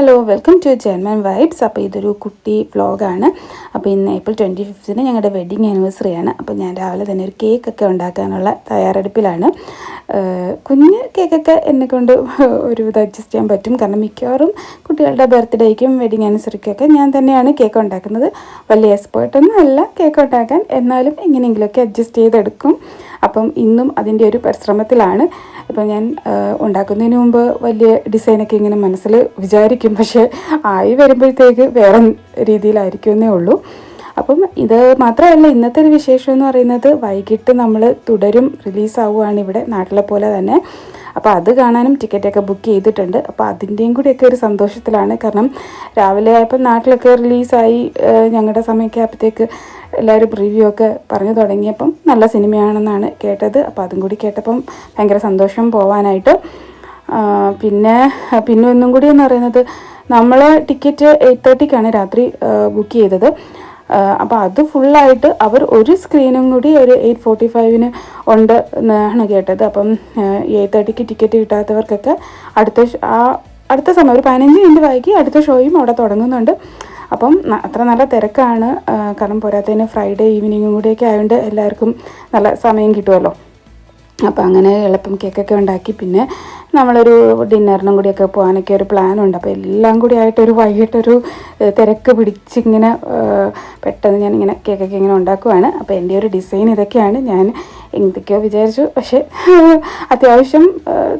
Hello welcome to ജെൻമൻ vibes അപ്പോൾ ഇതൊരു കുട്ടി വ്ലോഗാണ് അപ്പോൾ ഇന്ന് ഏപ്രിൽ ട്വന്റി ഫിഫ്തിന് ഞങ്ങളുടെ വെഡിങ് ആനിവേഴ്സറി ആണ്. അപ്പോൾ ഞാൻ രാവിലെ തന്നെ ഒരു കേക്കൊക്കെ ഉണ്ടാക്കാനുള്ള തയ്യാറെടുപ്പിലാണ്. കുഞ്ഞ് കേക്കൊക്കെ എന്നെ കൊണ്ട് ഒരുവിധം അഡ്ജസ്റ്റ് ചെയ്യാൻ പറ്റും. കാരണം മിക്കവാറും കുട്ടികളുടെ ബർത്ത്ഡേക്കും വെഡിങ് ആനിവേഴ്സറിക്കൊക്കെ ഞാൻ തന്നെയാണ് കേക്ക് ഉണ്ടാക്കുന്നത്. വലിയ എക്സ്പേർട്ടൊന്നും അല്ല കേക്ക് ഉണ്ടാക്കാൻ. എന്നാലും എങ്ങനെയെങ്കിലുമൊക്കെ അഡ്ജസ്റ്റ് ചെയ്തെടുക്കും. അപ്പം ഇന്നും അതിന്റെ ഒരു പരിശ്രമത്തിലാണ്. ഇപ്പം ഞാൻ ഉണ്ടാക്കുന്നതിന് മുമ്പ് വലിയ ഡിസൈനൊക്കെ ഇങ്ങനെ മനസ്സിൽ വിചാരിക്കും. പക്ഷേ ആയി വരുമ്പോഴത്തേക്ക് വേറെ രീതിയിലായിരിക്കുമെന്നേ ഉള്ളൂ. അപ്പം ഇത് മാത്രമല്ല ഇന്നത്തെ ഒരു വിശേഷം എന്ന് പറയുന്നത് വൈകിട്ട് നമ്മൾ തുടരും റിലീസാവുകയാണ് ഇവിടെ നാട്ടിലെ പോലെ തന്നെ. അപ്പോൾ അത് കാണാനും ടിക്കറ്റൊക്കെ ബുക്ക് ചെയ്തിട്ടുണ്ട്. അപ്പോൾ അതിന്റെയും കൂടിയൊക്കെ ഒരു സന്തോഷത്തിലാണ്. കാരണം രാവിലെ ആയപ്പോൾ നാട്ടിലൊക്കെ റിലീസായി ഞങ്ങളുടെ സമയമൊക്കെ ആയപ്പോഴത്തേക്ക് എല്ലാവരും റിവ്യൂ ഒക്കെ പറഞ്ഞു തുടങ്ങിയപ്പം നല്ല സിനിമയാണെന്നാണ് കേട്ടത്. അപ്പോൾ അതും കൂടി കേട്ടപ്പം ഭയങ്കര സന്തോഷം പോവാനായിട്ട്. പിന്നെ പിന്നെ ഒന്നും കൂടി എന്ന് പറയുന്നത് നമ്മൾ ടിക്കറ്റ് എയ്റ്റ് തേർട്ടിക്കാണ് രാത്രി ബുക്ക് ചെയ്തത്. അപ്പോൾ അത് ഫുള്ളായിട്ട് അവർ ഒരു സ്ക്രീനും കൂടി ഒരു എയ്റ്റ് ഫോർട്ടി ഫൈവിന് ഉണ്ട് എന്നാണ് കേട്ടത്. അപ്പം എയ്റ്റ് തേർട്ടിക്ക് ടിക്കറ്റ് കിട്ടാത്തവർക്കൊക്കെ അടുത്ത ആ അടുത്ത സമയം ഒരു പതിനഞ്ച് മിനിറ്റ് വൈകി അടുത്ത ഷോയും അവിടെ തുടങ്ങുന്നുണ്ട്. അപ്പം അത്ര നല്ല തിരക്കാണ്. കാരണം പോരാത്തതിന് ഫ്രൈഡേ ഈവനിങ്ങും കൂടിയൊക്കെ ആയതുകൊണ്ട് എല്ലാവർക്കും നല്ല സമയം കിട്ടുമല്ലോ അപ്പോൾ അങ്ങനെ എളുപ്പം കേക്കൊക്കെ ഉണ്ടാക്കി. പിന്നെ നമ്മളൊരു ഡിന്നറിനും കൂടിയൊക്കെ പോകാനൊക്കെ ഒരു പ്ലാനുണ്ട് അപ്പോൾ എല്ലാം കൂടി ആയിട്ടൊരു വൈകിട്ടൊരു തിരക്ക് പിടിച്ചിങ്ങനെ പെട്ടെന്ന് ഞാനിങ്ങനെ കേക്കൊക്കെ ഇങ്ങനെ ഉണ്ടാക്കുവാണ്. അപ്പോൾ എന്റെ ഒരു ഡിസൈൻ ഇതൊക്കെയാണ് ഞാൻ എന്തൊക്കെയോ വിചാരിച്ചു. പക്ഷേ അത്യാവശ്യം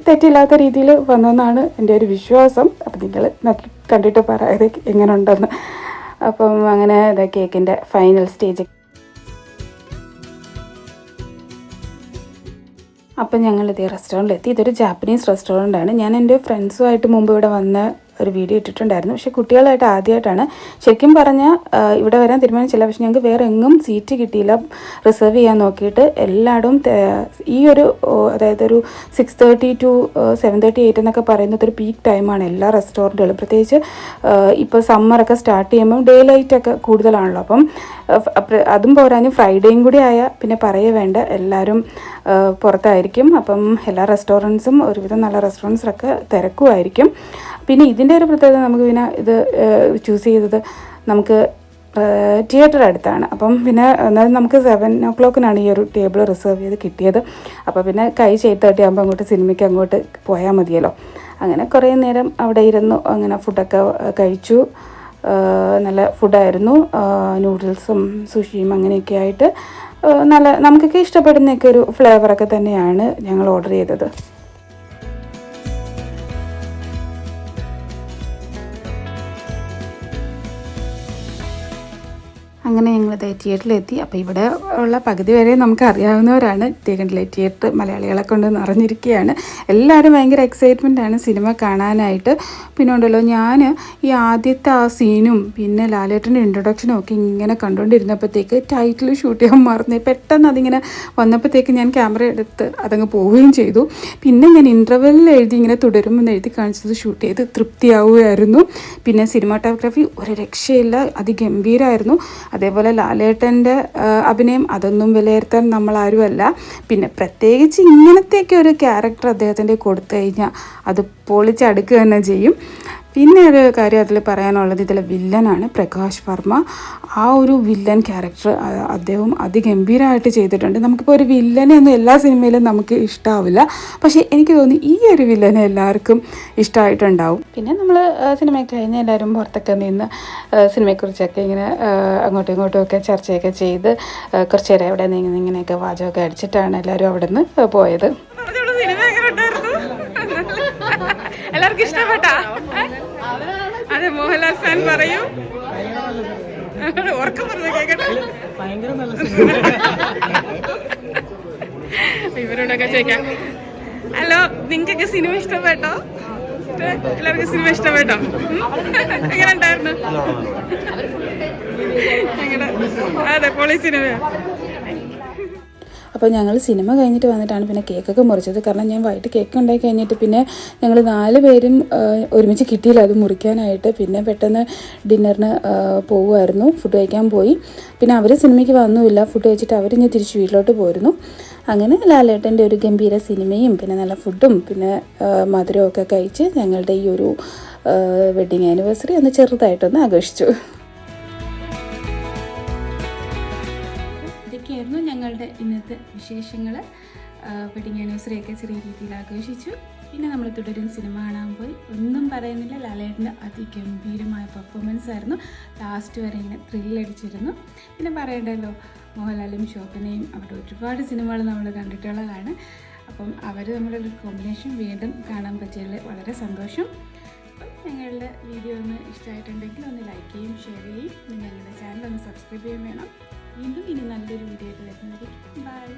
തെറ്റില്ലാത്ത രീതിയിൽ വന്നെന്നാണ് എന്റെ ഒരു വിശ്വാസം. അപ്പം നിങ്ങൾ നോക്കി കണ്ടിട്ട് പറ എങ്ങനെ ഉണ്ടെന്ന് അപ്പം അങ്ങനെ ഇതാ കേക്കിന്റെ ഫൈനൽ സ്റ്റേജ് അപ്പം ഞങ്ങളിത് റെസ്റ്റോറന്റിലെത്തി ഇതൊരു ജാപ്പനീസ് റെസ്റ്റോറന്റ് ആണ്. ഞാൻ എന്റെ ഫ്രണ്ട്സുമായിട്ട് മുമ്പ് ഇവിടെ വന്ന് ഒരു വീഡിയോ ഇട്ടിട്ടുണ്ടായിരുന്നു. പക്ഷേ കുട്ടികളായിട്ട് ആദ്യമായിട്ടാണ് ശരിക്കും പറഞ്ഞാൽ ഇവിടെ വരാൻ തീരുമാനിച്ചില്ല. പക്ഷേ ഞങ്ങൾക്ക് വേറെ എങ്ങും സീറ്റ് കിട്ടിയില്ല. റിസർവ് ചെയ്യാൻ നോക്കിയിട്ട് എല്ലായിടും ഈ ഒരു അതായത് ഒരു six thirty to seven thirty eight എന്നൊക്കെ പറയുന്നത് ഒരു പീക്ക് ടൈമാണ് എല്ലാ റെസ്റ്റോറന്റുകളും പ്രത്യേകിച്ച് ഇപ്പോൾ സമ്മറൊക്കെ സ്റ്റാർട്ട് ചെയ്യുമ്പം ഡേ ലൈറ്റ് ഒക്കെ കൂടുതലാണല്ലോ. അപ്പം അതും പോരാഞ്ഞ് ഫ്രൈഡേയും കൂടി ആയ പിന്നെ പറയേ വേണ്ട. എല്ലാവരും പുറത്തായിരിക്കും. അപ്പം എല്ലാ റെസ്റ്റോറന്റ്സും ഒരുവിധം നല്ല റെസ്റ്റോറന്റ്സൊക്കെ തിരക്കുമായിരിക്കും. പിന്നെ ഇതിന്റെ ഒരു പ്രത്യേകത നമുക്ക് പിന്നെ ഇത് ചൂസ് ചെയ്തത് നമുക്ക് തിയേറ്റർ അടുത്താണ്. അപ്പം പിന്നെ എന്നാലും നമുക്ക് സെവൻ ഓ ക്ലോക്കിനാണ് ഈ ഒരു ടേബിൾ റിസർവ് ചെയ്ത് കിട്ടിയത്. അപ്പോൾ പിന്നെ കൈ ചെയ്ത് തട്ടി ആകുമ്പോൾ അങ്ങോട്ട് സിനിമയ്ക്ക് അങ്ങോട്ട് പോയാൽ മതിയല്ലോ. അങ്ങനെ കുറേ നേരം അവിടെ ഇരുന്നു അങ്ങനെ ഫുഡൊക്കെ കഴിച്ചു. നല്ല ഫുഡായിരുന്നു നൂഡിൽസും സുഷിയും അങ്ങനെയൊക്കെ ആയിട്ട് നല്ല നമുക്കൊക്കെ ഇഷ്ടപ്പെടുന്നൊക്കെ ഒരു ഫ്ലേവറൊക്കെ തന്നെയാണ് ഞങ്ങൾ ഓർഡർ ചെയ്തത്. അങ്ങനെ ഞങ്ങൾ തിയേറ്ററിലെത്തി അപ്പോൾ ഇവിടെ ഉള്ള പകുതി വരെ നമുക്ക് അറിയാവുന്നവരാണ്. കണ്ടില്ലേ തിയേറ്റർ മലയാളികളെ കൊണ്ട് നിറഞ്ഞിരിക്കുകയാണ് എല്ലാവരും ഭയങ്കര ആണ് സിനിമ കാണാനായിട്ട്. പിന്നെ ഉണ്ടല്ലോ ഞാൻ ഈ ആദ്യത്തെ ആ സീനും പിന്നെ ലാലേട്ടന്റെ ഇൻട്രൊഡക്ഷനും ഒക്കെ ഇങ്ങനെ കണ്ടുകൊണ്ടിരുന്നപ്പോഴത്തേക്ക് ടൈറ്റിൽ ഷൂട്ട് ചെയ്യാൻ മറന്നു. പെട്ടെന്ന് അതിങ്ങനെ വന്നപ്പോഴത്തേക്ക് ഞാൻ ക്യാമറ എടുത്ത് അതങ്ങ് പോവുകയും ചെയ്തു. പിന്നെ ഞാൻ ഇന്റർവെല്ലിൽ എഴുതി ഇങ്ങനെ തുടരുമെന്ന് എഴുതി കാണിച്ചത് ഷൂട്ട് ചെയ്ത് തൃപ്തിയാവുകയായിരുന്നു. പിന്നെ സിനിമാറ്റോഗ്രാഫി ഒരു രക്ഷയില്ല അതിഗംഭീരമായിരുന്നു അതേപോലെ ലാലേട്ടന്റെ അഭിനയം അതൊന്നും വിലയിരുത്താൻ നമ്മളാരുമല്ല. പിന്നെ പ്രത്യേകിച്ച് ഇങ്ങനത്തെയൊക്കെ ഒരു ക്യാരക്ടർ അദ്ദേഹത്തിന്റെ കൊടുത്തു കഴിഞ്ഞാൽ അത് പൊളിച്ചടുക്കുക തന്നെ ചെയ്യും. പിന്നെ ഒരു കാര്യം അതിൽ പറയാനുള്ളത് ഇതിലെ വില്ലനാണ് പ്രകാശ് വർമ്മ. ആ ഒരു വില്ലൻ ക്യാരക്ടർ അദ്ദേഹം അതിഗംഭീരമായിട്ട് ചെയ്തിട്ടുണ്ട്. നമുക്കിപ്പോൾ ഒരു വില്ലനെ ഒന്നും എല്ലാ സിനിമയിലും നമുക്ക് ഇഷ്ടാവില്ല. പക്ഷേ എനിക്ക് തോന്നി ഈ ഒരു വില്ലനെ എല്ലാവർക്കും ഇഷ്ടമായിട്ടുണ്ടാവും പിന്നെ നമ്മൾ സിനിമയൊക്കെ കഴിഞ്ഞ് എല്ലാവരും പുറത്തൊക്കെ നിന്ന് സിനിമയെക്കുറിച്ചൊക്കെ ഇങ്ങനെ അങ്ങോട്ടും ഇങ്ങോട്ടും ഒക്കെ ചർച്ചയൊക്കെ ചെയ്ത് കുറച്ച് നേരം എവിടെ നിന്ന് ഇങ്ങനെയൊക്കെ വാചകമൊക്കെ അടിച്ചിട്ടാണ് എല്ലാവരും അവിടെ നിന്ന് പോയത്. എല്ലാവർക്കും ഇഷ്ടപ്പെട്ടാ? അതെ മോഹൻലാൽ ഫാൻ പറയൂ. ഉറക്കം പറഞ്ഞു കേക്കട്ടെ. ഇവരോടൊക്കെ ചോദിക്കാം. ഹലോ നിങ്ങൾക്കൊക്കെ സിനിമ ഇഷ്ടപ്പെട്ടോ? എല്ലാവർക്കും സിനിമ ഇഷ്ടപ്പെട്ടോ? എങ്ങനെ ഉണ്ടായിരുന്നു? അതെ പൊളി സിനിമ അപ്പോൾ ഞങ്ങൾ സിനിമ കഴിഞ്ഞിട്ട് വന്നിട്ടാണ് പിന്നെ കേക്കൊക്കെ മുറിച്ചത്. കാരണം ഞാൻ വൈകിട്ട് കേക്ക് ഉണ്ടാക്കി കഴിഞ്ഞിട്ട് പിന്നെ ഞങ്ങൾ നാല് പേരും ഒരുമിച്ച് കിട്ടിയില്ല അത് മുറിക്കാനായിട്ട്. പിന്നെ പെട്ടെന്ന് ഡിന്നറിന് പോകുമായിരുന്നു ഫുഡ് കഴിക്കാൻ പോയി. പിന്നെ അവർ സിനിമയ്ക്ക് വന്നുമില്ല ഫുഡ് കഴിച്ചിട്ട് ഇനി തിരിച്ച് വീട്ടിലോട്ട് പോയിരുന്നു അങ്ങനെ ലാലേട്ടന്റെ ഒരു ഗംഭീര സിനിമയും പിന്നെ നല്ല ഫുഡും പിന്നെ മധുരമൊക്കെ കഴിച്ച് ഞങ്ങളുടെ ഈ ഒരു വെഡിങ് ആനിവേഴ്സറി ഒന്ന് ചെറുതായിട്ടൊന്ന് ആഘോഷിച്ചു. ഇതൊക്കെയായിരുന്നു ഞങ്ങളുടെ ഇന്നത്തെ വിശേഷങ്ങൾ. വെഡിങ് ആനിവേഴ്സറിയൊക്കെ ചെറിയ രീതിയിൽ ആഘോഷിച്ചു. പിന്നെ നമ്മൾ തുടരും സിനിമ കാണാൻ പോയി. ഒന്നും പറയുന്നില്ല. ലാലേട്ടന്റെ അതിഗംഭീരമായ പെർഫോമൻസ് ആയിരുന്നു. ലാസ്റ്റ് വരെ ഇങ്ങനെ ത്രില്ലടിച്ചിരുന്നു പിന്നെ പറയണ്ടല്ലോ മോഹൻലാലും ശോഭനയും അവിടെ ഒരുപാട് സിനിമകൾ നമ്മൾ കണ്ടിട്ടുള്ളതാണ്. അപ്പം അവർ തമ്മിലുള്ള ഒരു കോമ്പിനേഷൻ വീണ്ടും കാണാൻ പറ്റിയതിൽ വളരെ സന്തോഷം. അപ്പം ഞങ്ങളുടെ വീഡിയോ ഒന്ന് ഇഷ്ടമായിട്ടുണ്ടെങ്കിൽ ഒന്ന് ലൈക്ക് ചെയ്യും ഷെയർ ചെയ്യും ഞങ്ങളുടെ ചാനൽ ഒന്ന് സബ്സ്ക്രൈബ് ചെയ്യുകയും വേണം. വീണ്ടും ഇനി നല്ലൊരു വീഡിയോ ആയിട്ട് വരുന്നതായിരിക്കും. ബൈ